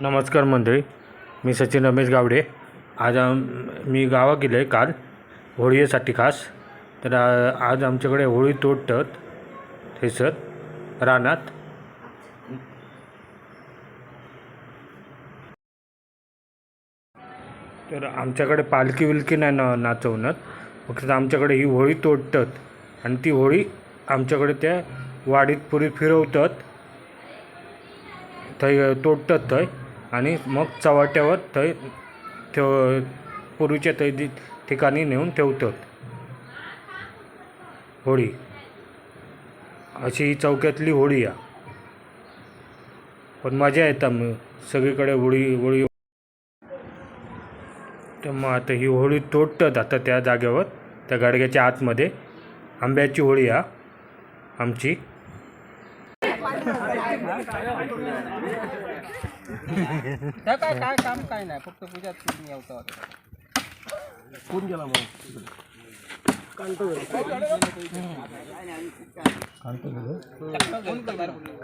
नमस्कार मंडळी मी सचिन रमेश गावडे. आज आम मी गावा गेलो आहे काल होळीसाठी खास. तर आज आमच्याकडे होळी तोडतात थैसर रानात. तर आमच्याकडे पालखी विलकी नाही ना नाचवणार. फक्त आमच्याकडे ही होळी तोडतात आणि ती होळी आमच्याकडे त्या वाडीत पुरी फिरवतात. थंय तोडतात थंय आणि मग चव्हाट्यावर थंय ठेव पूर्वीच्या थंय ठिकाणी नेऊन ठेवतात. होळी. अशी ही चौक्यातली होळी आहे पण मजा येतात मग. सगळीकडे होळी होळी तर मग आता ही होळी तोडतात आता त्या जागेवर. त्या गाडग्याच्या आतमध्ये. आंब्याची होळी आहे आमची. त्या काय काय काम काय नाही फक्त पूजाच पूर्ण यावता कोण गेला मग?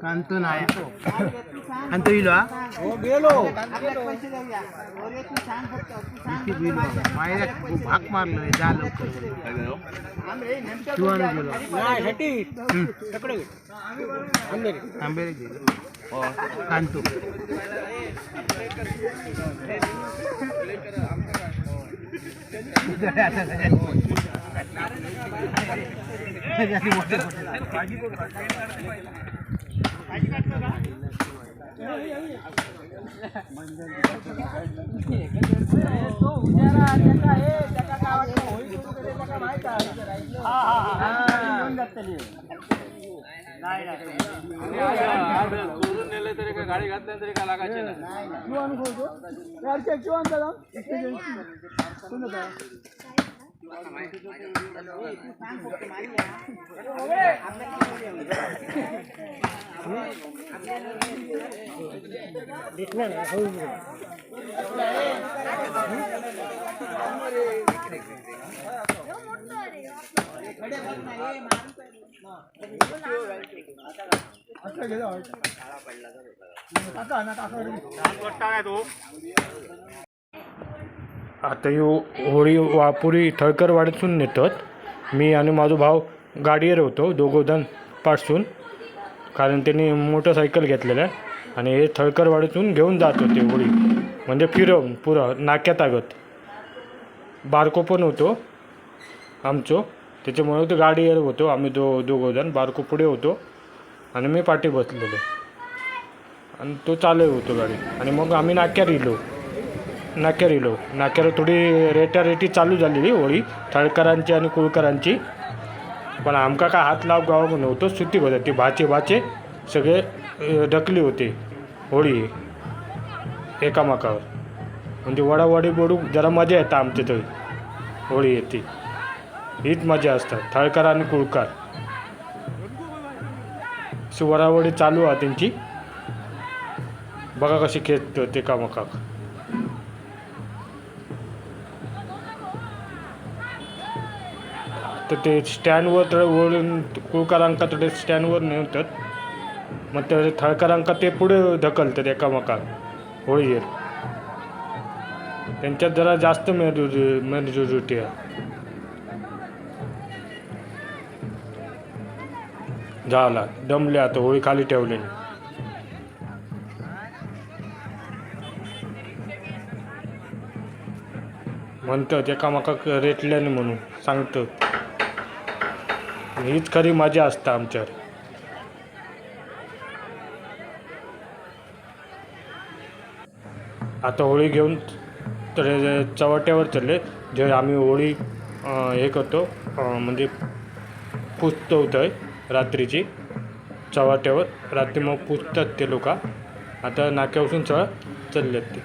कांतो नाही कांतो इलो हा हो गेलो किती इलो मायला भाग मारलं जा लवकर शिवानं गेलो नाही हेटी तकडे आंबेरे गेलो कांतो नेले तरी काय गाडी घातल्या तरी काय लागायचे नाही आता ही आता हो- होळी वापुरी थळकरवाडीतून नेतात. मी आणि माझा भाऊ गाडीवर होतो दोघंजणपासून. कारण त्यांनी मोटरसायकल घेतलेलं आहे. आणि हे थळकरवाडीतून घेऊन जात होते होळी. म्हणजे फिरवून पुरं नाक्यात आगत. बारको पण होतो आमचो. त्याच्यामुळे तो गाडीवर होतो. आम्ही दो दोघंजण बारको पुढे होतो. आणि मी पाठी बसलेलो. आणि तो चालू होतो गाडी. आणि मग आम्ही नाक्यावर गेलो नाक्यावर इलो नाक्यावर थोडी रेटारेटी चालू झालेली होळी. थळकरांची आणि कुळकरांची. पण आमका काय हात लाव गावा नव्हतं सुट्टी होत्या ती भाचे भाचे सगळे ढकली होते होळी. एकामेकावर. म्हणजे वडावडी बोडू जरा मजा येतं आमच्या तरी होळी येते. हीच मजा असतात थळकर आणि कुळकार. अशी वडावडी चालू आहे त्यांची. बघा कशी खेळतो ते कामकाक तर ते स्टँडवर तर ओढून कुळकरांका तर स्टँडवर नेवतात मग ते थळकारांका ते पुढे ढकलतात एकामेकात होळीवर त्यांच्यात जरा जास्त मेजोरी मेजोरिटी आहे झाला. दमले आता. होळी खाली ठेवली म्हणतात एकामेकाक रेटल्याने म्हणून. सांगतं हीच खरी मजा असते आमच्यावर. आता होळी घेऊन तर चव्हाट्यावर चालले जे आम्ही होळी हे करतो म्हणजे पुजतो आहे रात्रीची चव्हाट्यावर रात्री मग पुजतात ते लोक. आता नाक्यावरून चालले आहेत ते.